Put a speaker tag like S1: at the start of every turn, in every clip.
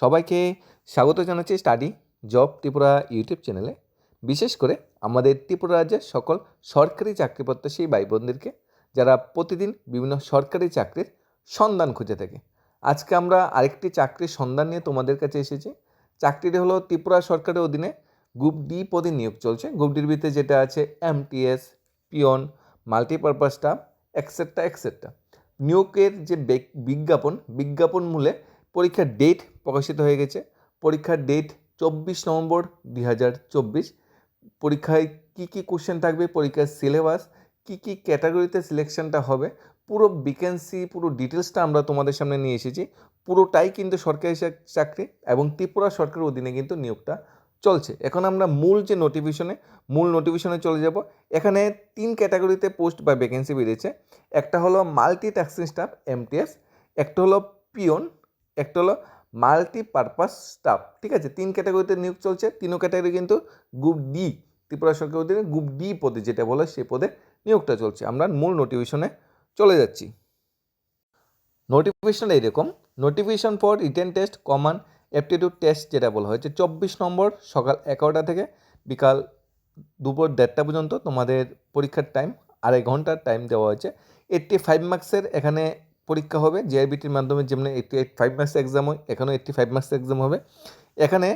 S1: সবাইকে স্বাগত জানাচ্ছি স্টাডি জব ত্রিপুরা ইউটিউব চ্যানেলে। বিশেষ করে আমাদের ত্রিপুরা রাজ্যের সকল সরকারি চাকরি প্রত্যাশী ভাই বোনদেরকে যারা প্রতিদিন বিভিন্ন সরকারি চাকরির সন্ধান খুঁজে থাকে। আজকে আমরা আরেকটি চাকরির সন্ধান নিয়ে তোমাদের কাছে এসেছি। চাকরিটি হলো ত্রিপুরা সরকারের অধীনে গ্রুপ ডি পদে নিয়োগ চলছে। গ্রুপ ডির ভিতরে যেটা আছে MTS, peon, multipurpose staff etcetera etcetera নিয়োগের যে বিজ্ঞাপন বিজ্ঞাপন মূলে পরীক্ষার ডেট প্রকাশিত হয়ে গেছে। পরীক্ষার ডেট চব্বিশ নভেম্বর দুই হাজার চব্বিশ। পরীক্ষায় কী কী কোশ্চেন থাকবে? পরীক্ষার সিলেবাস কী কী ক্যাটাগরিতে সিলেকশনটা হবে? পুরো ভ্যাকেন্সি পুরো ডিটেলসটা আমরা তোমাদের সামনে নিয়ে এসেছি। পুরোটাই কিন্তু সরকারি চাকরি এবং ত্রিপুরা সরকারের অধীনে কিন্তু নিয়োগটা চলছে। এখন আমরা মূল যে নোটিফিকেশনে মূল নোটিফিকেশনে চলে যাব। এখানে তিন ক্যাটাগরিতে পোস্ট বা ভ্যাকেন্সি বেরিয়েছে। একটা হলো মাল্টি ট্যাক্সিং স্টাফ এমটিএস একটা হলো পিয়ন একটা হলো মাল্টিপারপাস স্টাফ ঠিক আছে? তিন ক্যাটাগরিতে নিয়োগ চলছে, তিনও ক্যাটাগরি কিন্তু গ্রুপ ডি ত্রিপুরা সরকারের অধীনে গ্রুপ ডি পদে যেটা বলে সে পদে নিয়োগটা চলছে। আমরা মূল নোটিফিকেশনে চলে যাচ্ছি। নোটিফিকেশন এইরকম notification for written test common aptitude test যেটা বলা হয়েছে, চব্বিশ নম্বর সকাল এগারোটা থেকে বিকাল দুপুর দেড়টা পর্যন্ত তোমাদের পরীক্ষার টাইম আড়াই ঘণ্টার টাইম দেওয়া হয়েছে। এইট্টি ফাইভ মার্কসের এখানে পরীক্ষা হবে জেআরবিটির মাধ্যমে যেমন এইট ফাইভ মার্কস এক্সাম হয়, এখানেও এইট্টি ফাইভ মার্কস এক্সাম হবে। এখানে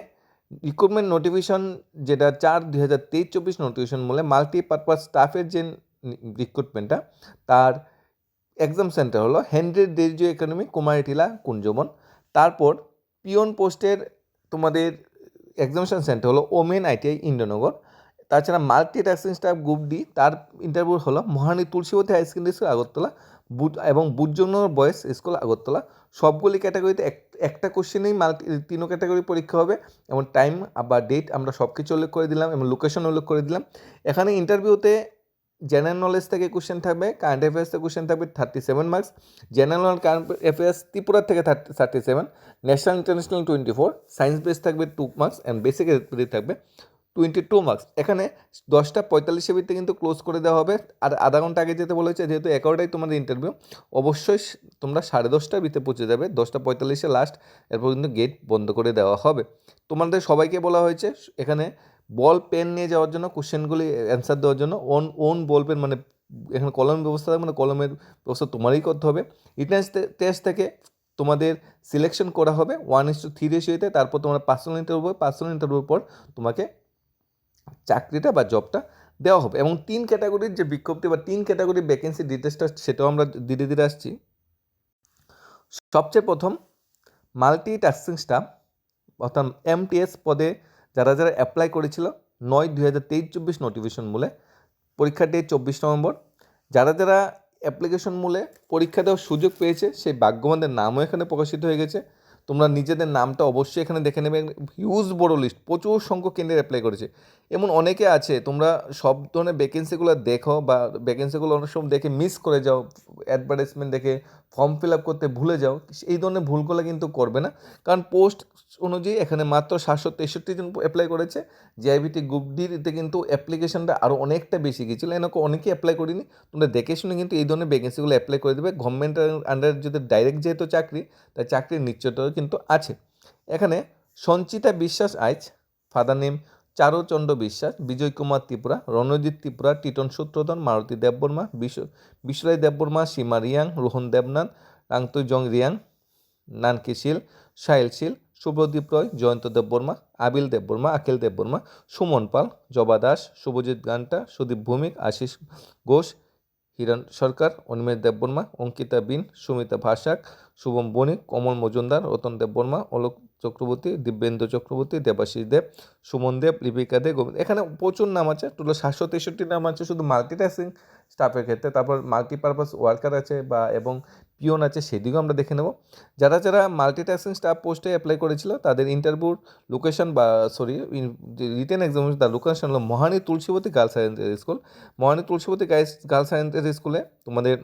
S1: রিক্রুটমেন্ট নোটিফিকেশন যেটা চার দুই হাজার তেইশ চব্বিশ নোটিফিকেশন বলে মাল্টিপারপাস স্টাফের যে রিক্রুটমেন্টটা তার এক্সাম সেন্টার হলো হেনরি ডেজিও একাডেমি কুমারীটিলা, কুঞ্জবন। তারপর পিয়ন পোস্টের তোমাদের এক্সামিনেশন সেন্টার হলো ওমেন আইটিআই ইন্দ্রনগর। তাছাড়া মাল্টি ট্যাক্সিং স্টাফ গ্রুপ ডি তার ইন্টারভিউ হলো Mahani Tulsibati high secondary school Agartala. বুট এবং বুটজন্য বয়েজ স্কুল আগরতলা। সবগুলি ক্যাটাগরিতে এক, একটা কোশ্চেনেই মাল্টি তিনও ক্যাটাগরি পরীক্ষা হবে এবং টাইম বা ডেট আমরা সব কিছু উল্লেখ করে দিলাম এবং লোকেশন উল্লেখ করে দিলাম। এখানে ইন্টারভিউতে জেনারেল নলেজ থেকে কোশ্চেন থাকবে কারেন্ট অ্যাফেয়ার্স থেকে কোশ্চেন থাকবে thirty seven marks general current affairs Tripura থেকে thirty thirty seven national international twenty four science base থাকবে টু মার্কস অ্যান্ড বেসিক থাকবে। টোয়েন্টি টু মার্কস এখানে দশটা পঁয়তাল্লিশের ভিত্তিতে কিন্তু ক্লোজ করে দেওয়া হবে। আর আধা ঘণ্টা আগে যেতে বলেছে, যেহেতু এগারোটাই তোমাদের ইন্টারভিউ অবশ্যই তোমরা সাড়ে দশটার ভিতরে পৌঁছে যাবে। দশটা পঁয়তাল্লিশে লাস্ট এরপর কিন্তু গেট বন্ধ করে দেওয়া হবে। তোমাদের সবাইকে বলা হয়েছে, এখানে বল পেন নিয়ে যাওয়ার জন্য কোশ্চেনগুলি অ্যান্সার দেওয়ার জন্য ওন ওন বল পেন মানে এখানে কলমের ব্যবস্থা থাকবে মানে কলমের ব্যবস্থা তোমারই করতে হবে। রিটার্ন টেস্ট থেকে তোমাদের সিলেকশন করা হবে। ওয়ান ইস টু থ্রি রেশিওতে তারপর তোমার পার্সোনাল ইন্টারভিউ পার্সোনাল ইন্টারভিউর পর তোমাকে চাকরিটা বা জবটা দেওয়া হবে। এবং তিন ক্যাটাগরির যে বিজ্ঞপ্তি বা তিন ক্যাটাগরির ভ্যাকেন্সি ডিটেলসটা সেটাও আমরা ধীরে ধীরে আসছি। সবচেয়ে প্রথম মাল্টি টাস্কিং স্টাফ অর্থাৎ এমটিএস পদে যারা যারা অ্যাপ্লাই করেছিল, নয় দুই হাজার তেইশ চব্বিশ নোটিফিকেশন মূলে পরীক্ষার ডেট চব্বিশ নভেম্বর, যারা যারা অ্যাপ্লিকেশন মূলে পরীক্ষা দেওয়ার সুযোগ পেয়েছে, সেই ভাগ্যবানদের নামও এখানে প্রকাশিত হয়ে গেছে। তোমরা নিজেদের নামটা অবশ্যই এখানে দেখে নেবে। হিউজ বড় লিস্ট প্রচুর সংখ্যক কেন্দ্রে অ্যাপ্লাই করেছে। এমন অনেকে আছে, তোমরা সব ধরনের ভ্যাকেন্সিগুলো দেখো বা ভ্যাকেন্সিগুলো অনেক সময় দেখে মিস করে যাও অ্যাডভার্টাইজমেন্ট দেখে ফর্ম ফিল আপ করতে ভুলে যাও, এই ধরনের ভুলগুলো কিন্তু করবে না। কারণ পোস্ট অনুযায়ী এখানে মাত্র সাতশো তেষট্টি জন অ্যাপ্লাই করেছে। জিআইবিটি গ্রুপ ডিতে কিন্তু অ্যাপ্লিকেশনটা আরও অনেকটা বেশি গিয়েছিল এরকম অনেকেই অ্যাপ্লাই করিনি। তোমরা দেখে শুনে কিন্তু এই ধরনের ভ্যাকেন্সিগুলো অ্যাপ্লাই করে দেবে। গভর্নমেন্টের আন্ডারে যদি ডাইরেক্ট যেহেতু চাকরি, তাই চাকরির নিশ্চয়তাও কিন্তু আছে। এখানে সঞ্চিতা বিশ্বাস আইচ ফাদার নেম চারুচন্দ্র বিশ্বাস, বিজয় কুমার ত্রিপুরা, রণজিৎ ত্রিপুরা, টিটন সূত্রধন মারুতি দেববর্মা বিশ্ব বিশ্বরায় দেববর্মা, সীমা রিয়াং, রোহন দেবনাথ রাংতু জং রিয়াং, নানকি শীল, সাহিল শীল শুভদীপ রয়, জয়ন্ত দেববর্মা, আবিল দেববর্মা, আখিল দেববর্মা, সুমন পাল, জবা দাস, শুভজিৎ গান্টা, সুদীপ ভৌমিক, আশিস ঘোষ হিরণ সরকার, অনিমেষ দেববর্মা, অঙ্কিতা বিন, সুমিতা ভাসাক, শুভম বণিক, কমল মজুমদার, রতন দেববর্মা, অলোক চক্রবর্তী দিব্যেন্দ্র চক্রবর্তী, দেবাশিস দেব, সুমন দেব, লিপিকা দে গোবিন্দ এখানে প্রচুর নাম আছে। টোটাল সাতশো তেষট্টি নাম আছে শুধু মাল্টিটাস্কিং স্টাফের ক্ষেত্রে। তারপর মাল্টিপারপাস ওয়ার্কার আছে বা এবং পিওন আছে, সেদিকেও আমরা দেখে নেব। যারা যারা মাল্টিটাস্কিং স্টাফ পোস্টে অ্যাপ্লাই করেছিল, তাদের ইন্টারভিউর লোকেশন বা সরি রিটেন এক্সামিনেশন তার লোকেশন হলো Mahani Tulsibati girls higher school Mahani Tulsibati girls higher স্কুলে তোমাদের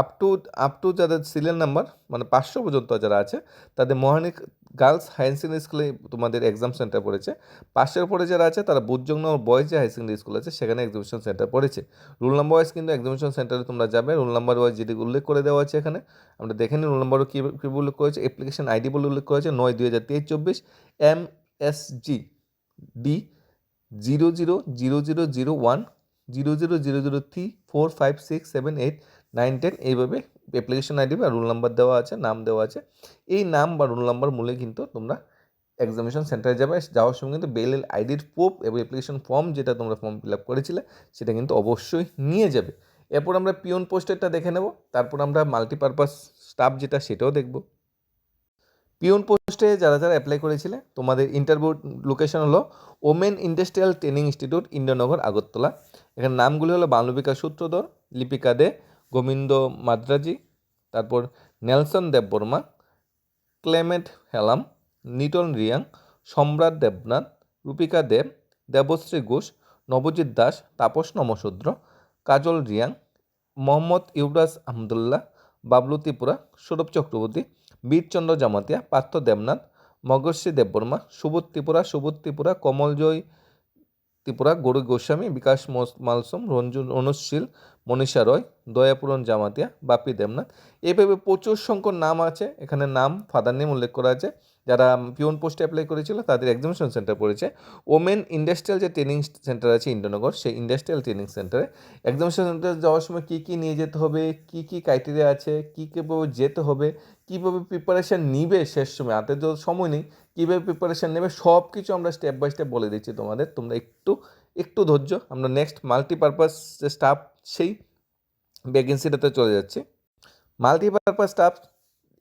S1: আপ টু আপ টু যাদের সিরিয়াল নাম্বার মানে পাঁচশো পর্যন্ত যারা আছে, তাদের মহানিক গার্লস হায়ার সেকেন্ডারি স্কুলে তোমাদের এক্সাম সেন্টার পড়েছে। পাঁচশোর পরে যারা আছে, তারা বুধজংন বয়েজ যে হায়ার সেকেন্ডারি স্কুল আছে, সেখানে এক্সামিনেশন সেন্টার পড়েছে। রোল নাম্বার ওয়াইজ কিন্তু এক্সামিনেশন সেন্টারে তোমরা যাবে। রোল নাম্বার ওয়াইজ যেটি উল্লেখ করে দেওয়া আছে এখানে, আমরা দেখে নিই রোল নাম্বারও কী কী উল্লেখ করেছে। অ্যাপ্লিকেশন আইডি বলে উল্লেখ করেছে নয় দুই হাজার তেইশ চব্বিশ M S G D zero zero zero zero zero one zero zero zero zero three four five six seven eight nine ten এইভাবে অ্যাপ্লিকেশন আইডি বা রোল নাম্বার দেওয়া আছে, নাম দেওয়া আছে। এই নাম বা রোল নাম্বার মূলে কিন্তু তোমরা এক্সামিনেশন সেন্টারে যাবে, যাওয়ার সময় কিন্তু বেল এল আইডির প্রুফ এবং অ্যাপ্লিকেশন ফর্ম যেটা তোমরা ফর্ম ফিল আপ করেছিলে, সেটা কিন্তু অবশ্যই নিয়ে যাবে। এরপর আমরা পিওন পোস্টেরটা দেখে নেব, তারপর আমরা মাল্টিপারপাস স্টাফ যেটা সেটাও দেখব। পিওন পোস্টে যারা যারা অ্যাপ্লাই করেছিলে, তোমাদের ইন্টারভিউ লোকেশন হলো women industrial training institute Indranagar, Agartala. এখানে নামগুলি হলো বানুবিকা সূত্রধর, লিপিকা দে গোবিন্দ মাদ্রাজি, তারপর নেলসন দেববর্মা ক্লেমেট হেলাম, নিটন রিয়াং, সম্রাট দেবনাথ, রূপিকা দেব, দেবশ্রী ঘোষ, নবজিৎ দাস, তাপস নমশূদ্র, কাজল রিয়াং, মোহাম্মদ ইউরাস আহমদুল্লাহ, বাবলু ত্রিপুরা, সৌরভ চক্রবর্তী, বীরচন্দ্র জামাতিয়া, পার্থ দেবনাথ, মগর্ষী দেববর্মা সুবোধ ত্রিপুরা সুবোধ ত্রিপুরা, কমলজয় ত্রিপুরা, গরু গোস্বামী, বিকাশ মালসম রঞ্জন অনুশীল মনীষা রয়, দয়াপুরন জামাতিয়া বাপি দেবনাথ। এভাবে প্রচুর সংখ্যক নাম আছে। এখানে নাম ফাদার নেম উল্লেখ করা আছে। যারা পিওন পোস্টে অ্যাপ্লাই করেছিল, তাদের এক্সামিনেশন সেন্টার পড়েছে। ওমেন ইন্ডাস্ট্রিয়াল যে ট্রেনিং সেন্টার আছে ইন্দ্রনগর, সেই ইন্ডাস্ট্রিয়াল ট্রেনিং সেন্টারে এক্সামিনেশন সেন্টারে যাওয়ার সময় কী কী নিয়ে যেতে হবে, কী কী ক্রাইটেরিয়া আছে, কী কীভাবে যেতে হবে, কীভাবে প্রিপারেশান নিবে শেষ সময়, হাতে তো সময় নেই, কীভাবে প্রিপারেশান নেবে সব কিছু আমরা স্টেপ বাই স্টেপ বলে দিচ্ছি তোমাদের। তোমরা একটু একটু ধৈর্য, আমরা নেক্সট মাল্টিপারপাস যে স্টাফ সেই ভ্যাকেন্সিটাতে চলে যাচ্ছি। মাল্টিপারপাস স্টাফ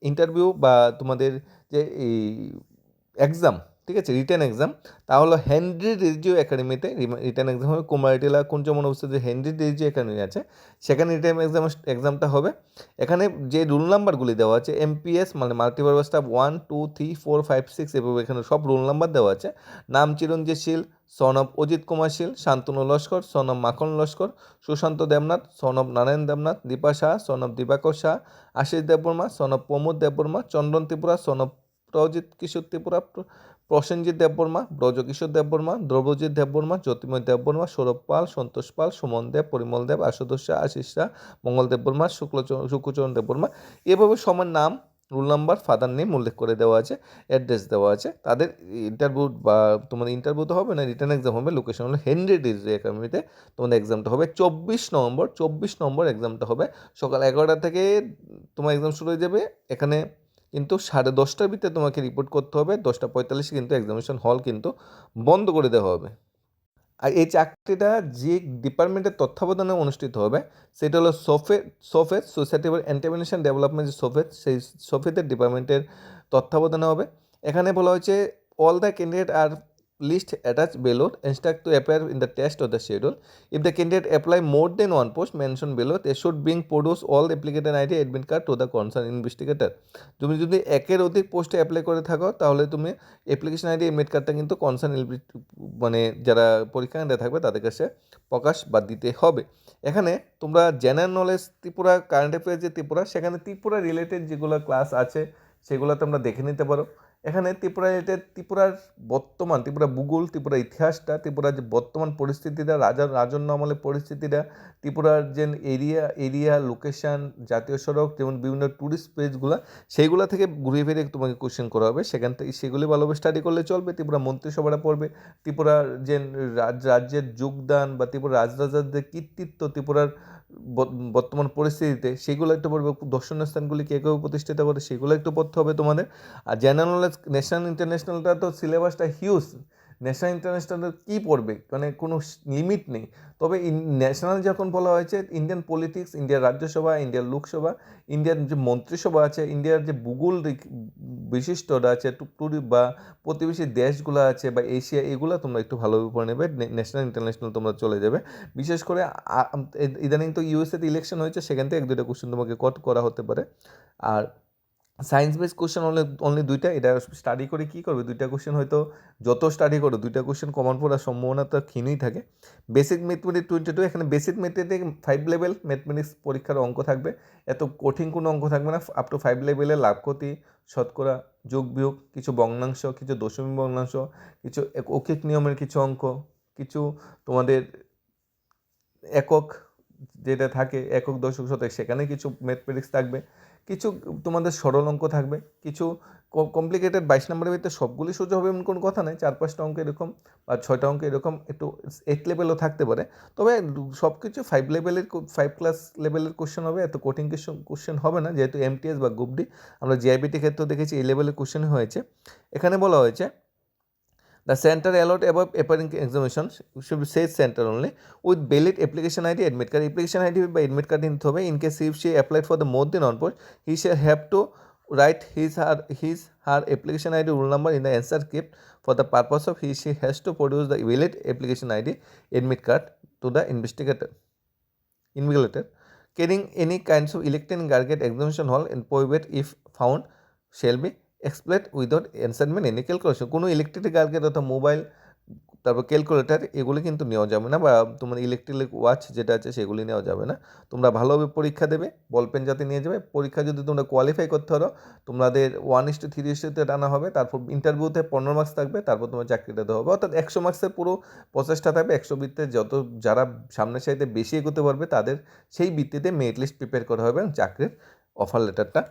S1: ইন্টারভিউ বা তোমাদের যে এই এক্সাম ঠিক আছে রিটেন এক্সাম তা হলো হেনরি রেজিও একাডেমিতে রিটেন এক্সাম হবে। কুমারটিলা কুঞ্চমন অবস্থিত হেনরি রেজিও একাডেমি আছে, সেখানে রিটেন এক্সাম এক্সামটা হবে। এখানে যে রুল নাম্বারগুলি দেওয়া আছে এমপিএস মানে multipurpose staff one two three four five six এভাবে এখানে সব রুল নাম্বার দেওয়া আছে। নাম Chiranjit Shil son of Ajit Kumar Shil, Shantanu Laskar son of Makhan Laskar, Sushanta Debnath son of Narayan Debnath, Dipa Shah son of Dibakar Shah Ashis Debbarma son of Pramod Debbarma, Chandan Tripura son of Prajit Kishore Tripura প্র- প্রসেনজিৎ দেববর্মা, ব্রজকিশোর দেববর্মা দ্রব্যজিৎ দেববর্মা, জ্যোতিময় দেববর্মা, সৌরভ পাল, সন্তোষ পাল, সুমন দেব, পরিমল দেব, আশুতোষ শাহ আশিস শাহ মঙ্গল দেববর্মা শুক্লচরণ শুক্লচরণ দেববর্মা। এভাবে সমান নাম, rule number, father name উল্লেখ করে দেওয়া আছে, address দেওয়া আছে। তাদের ইন্টারভিউ বা তোমাদের ইন্টারভিউ তো হবে না রিটার্ন এক্সাম হবে লোকেশন হলো হেনরি ডিগ্রি একাডেমিতে। তোমাদের এক্সামটা হবে চব্বিশ নভেম্বর, চব্বিশ নম্বর এক্সামটা হবে। সকাল এগারোটা থেকে তোমার এক্সাম শুরু হয়ে যাবে। এখানে কিন্তু সাড়ে দশটার ভিতরে তোমাকে রিপোর্ট করতে হবে, দশটা পঁয়তাল্লিশে কিন্তু এক্সামিনেশন হল কিন্তু বন্ধ করে দেওয়া হবে। আর এই চাকরিটা যে ডিপার্টমেন্টের তত্ত্বাবধানে অনুষ্ঠিত হবে, সেটা হলো সোফে SOFET society for entrepreneurship development যে সোফেট সেই সোফেতের ডিপার্টমেন্টের তত্ত্বাবধানে হবে। এখানে বলা হয়েছে all the candidate are list attach below instruct to appear in the test of the schedule if the candidate apply more than one post mentioned below they should bring produce all applicant id admit card to the concerned investigator তুমি যদি একের অধিক পোস্টে apply করে থাকো তাহলে তুমি application ID admit কার্ডটা কিন্তু কনসার্ন মানে যারা পরীক্ষা কেন্দ্রে থাকবে তাদের কাছে প্রকাশ বা দিতে হবে এখানে তোমরা general knowledge Tripura current affairs যে ত্রিপুরা সেখানে ত্রিপুরা রিলেটেড যেগুলো ক্লাস আছে সেগুলো তোমরা দেখে নিতে পারো এখানে ত্রিপুরা রিলেটেড ত্রিপুরার বর্তমান, ত্রিপুরা ভূগোল, ত্রিপুরা ইতিহাসটা ত্রিপুরার যে বর্তমান পরিস্থিতিটা রাজার রাজন্য আমলের পরিস্থিতিটা, ত্রিপুরার যে এরিয়া এরিয়া লোকেশান জাতীয় সড়ক, যেমন বিভিন্ন ট্যুরিস্ট প্লেসগুলো সেইগুলো থেকে ঘুরে ফিরে তোমাকে কোশ্চেন করা হবে। সেখান থেকে সেগুলি ভালোভাবে স্টাডি করলে চলবে, ত্রিপুরা মন্ত্রিসভাটা পড়বে। ত্রিপুরার যে রাজ- রাজ্যের যোগদান বা ত্রিপুরা রাজরাজার যে কৃতিত্ব, ত্রিপুরার বর্তমান পরিস্থিতিতে সেগুলো একটু পড়বে। দর্শনীয় স্থানগুলি কে কেউ প্রতিষ্ঠিত করে সেগুলো একটু পড়তে হবে তোমাদের। আর জেনারেল নলেজ, ন্যাশনাল, ইন্টারন্যাশনালটা তো সিলেবাসটা হিউজ ন্যাশনাল ইন্টারন্যাশনাল কী পড়বে? মানে কোনো লিমিট নেই। তবে ন্যাশনাল যখন বলা হয়েছে ইন্ডিয়ান পলিটিক্স ইন্ডিয়ার রাজ্যসভা ইন্ডিয়ার লোকসভা ইন্ডিয়ার যে মন্ত্রিসভা আছে ইন্ডিয়ার যে ভূগোল বিশিষ্টটা আছে টু- টুরি বা প্রতিবেশী দেশগুলো আছে বা এশিয়া এগুলো তোমরা একটু ভালোভাবে পড়ে নেবে। ন্যাশনাল ইন্টারন্যাশনাল তোমরা চলে যাবে। বিশেষ করে ইদানিং তো ইউএসএতে ইলেকশন হয়েছে, সেখান থেকে এক দুটো কোশ্চেন তোমাকে কট করা হতে পারে। আর science base question only only দুইটা, এটা স্টাডি করে কী করবে? দুইটা কোশ্চেন হয়তো যত স্টাডি করো, দুইটা কোশ্চেন কমন পড়ার সম্ভাবনা তো ক্ষীণই থাকে। বেসিক ম্যাথমেটিক্স টোয়েন্টি টু এখানে basic mathematics five level mathematics পরীক্ষার অঙ্ক থাকবে। এত কঠিন কোনো অঙ্ক থাকবে না আপ টু ফাইভ লেভেলে লাভ ক্ষতি, শতকরা, যোগ বিয়োগ, কিছু ভগ্নাংশ, কিছু দশমিক ভগ্নাংশ, কিছু ঐকিক নিয়মের কিছু অঙ্ক, কিছু তোমাদের একক যেটা থাকে, একক দশক শতক সেখানে কিছু ম্যাথমেটিক্স থাকবে, কিছু তোমাদের সরল অঙ্ক থাকবে, কিছু কমপ্লিকেটেড বাইশ নম্বরের ভিতরে সবগুলি সোজা হবে এমন কোনো কথা নেই, চার পাঁচটা অঙ্ক এরকম বা ছয়টা অঙ্ক এরকম, একটু এইট লেভেলও থাকতে পারে। তবে সব কিছু ফাইভ লেভেলের ফাইভ ক্লাস লেভেলের কোশ্চেন হবে, এত কঠিন কোশ্চেন হবে না, যেহেতু এমটিএস বা গ্রুপ আমরা জিআইবিটি ক্ষেত্রেও দেখেছি এই লেভেলের কোশ্চেন হয়েছে। এখানে বলা হয়েছে The center allowed above appearing examination should be said center only with valid application ID admit card. Application ID by admit card in Thobe. In case if she applied for the more than one post, he shall have to write his her his her application ID rule number in the answer gift for the purpose of he she has to produce the valid application ID admit card to the investigator. Invigilator carrying any kinds of electronic gadget examination hall in prohibit if found shall be expelled without অ্যান্সারমেন্ট any calculation কোনো electric গার্গেট অর্থাৎ mobile তারপর calculator এগুলি কিন্তু নেওয়া যাবে না বা তোমার ইলেকট্রিক ওয়াচ যেটা আছে সেগুলি নেওয়া যাবে না। তোমরা ভালোভাবে পরীক্ষা দেবে বল পেন যাতে নিয়ে যাবে। পরীক্ষা যদি তোমরা কোয়ালিফাই করতে পারো, তোমাদের ওয়ান ইস টু থ্রি ইস্টুতে টানা হবে, তারপর ইন্টারভিউতে পনেরো মার্কস থাকবে, তারপর তোমার চাকরিটা দেওয়া হবে। অর্থাৎ একশো মার্কসের পুরো প্রসেসটা থাকবে, একশো বৃত্তে যত যারা সামনের সাইডে বেশি এগোতে পারবে, তাদের সেই ভিত্তিতে মেরিট লিস্ট প্রিপেয়ার করা হবে এবং চাকরির অফার লেটারটা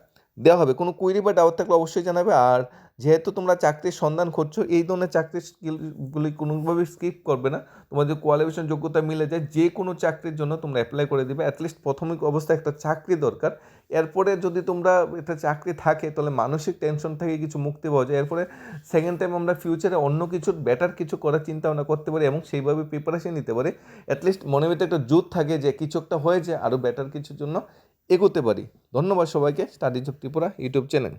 S1: দেওয়া হবে। কোনো কুইরি বা ডাউট থাকলে অবশ্যই জানাবে। আর যেহেতু তোমরা চাকরির সন্ধান করছ এই ধরনের চাকরির স্কিলগুলি কোনোভাবেই স্কিপ করবে না। তোমাদের কোয়ালিফিকেশন যোগ্যতা মিলে যায়। যে কোনো চাকরির জন্য তোমরা অ্যাপ্লাই করে দিবে। অ্যাটলিস্ট প্রাথমিক অবস্থায় একটা চাকরি দরকার। এরপরে যদি তোমরা একটা চাকরি থাকে, তাহলে মানসিক টেনশন থেকে কিছু মুক্তি পাওয়া যায়। এরপরে সেকেন্ড টাইম আমরা ফিউচারে অন্য কিছু বেটার কিছু করার চিন্তা ভাবনা করতে পারি এবং সেইভাবে প্রিপারেশন নিতে পারি। অ্যাটলিস্ট মনের ভিতরে একটা জুত থাকে যে কিছু একটা হয়েছে আরও বেটার কিছুর জন্য। এগোতে পারি। ধন্যবাদ সবাইকে। Study Tripura YouTube channel.